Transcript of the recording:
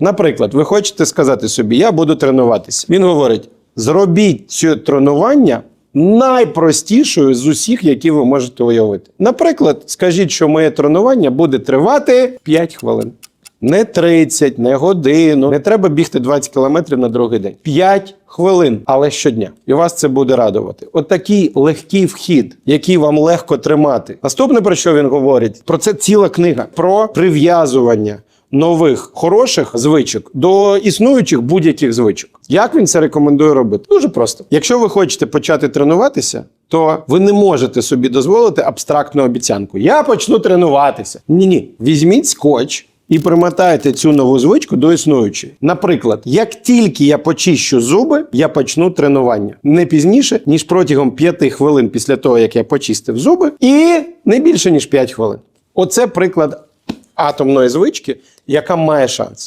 Наприклад, ви хочете сказати собі, я буду тренуватися. Він говорить: зробіть це тренування найпростішою з усіх, які ви можете уявити. Наприклад, скажіть, що моє тренування буде тривати 5 хвилин. Не 30, не годину. Не треба бігти 20 кілометрів на другий день. 5 хвилин, але щодня. І вас це буде радувати. От такий легкий вхід, який вам легко тримати. Наступне, про що він говорить, про це ціла книга про прив'язування нових хороших звичок до існуючих будь-яких звичок. Як він це рекомендує робити? Дуже просто. Якщо ви хочете почати тренуватися, то ви не можете собі дозволити абстрактну обіцянку. Я почну тренуватися. Ні, ні. Візьміть скотч. І примотайте цю нову звичку до існуючої. Наприклад, як тільки я почищу зуби, я почну тренування не пізніше, ніж протягом 5 хвилин після того, як я почистив зуби, і не більше ніж 5 хвилин. Оце приклад атомної звички, яка має шанс.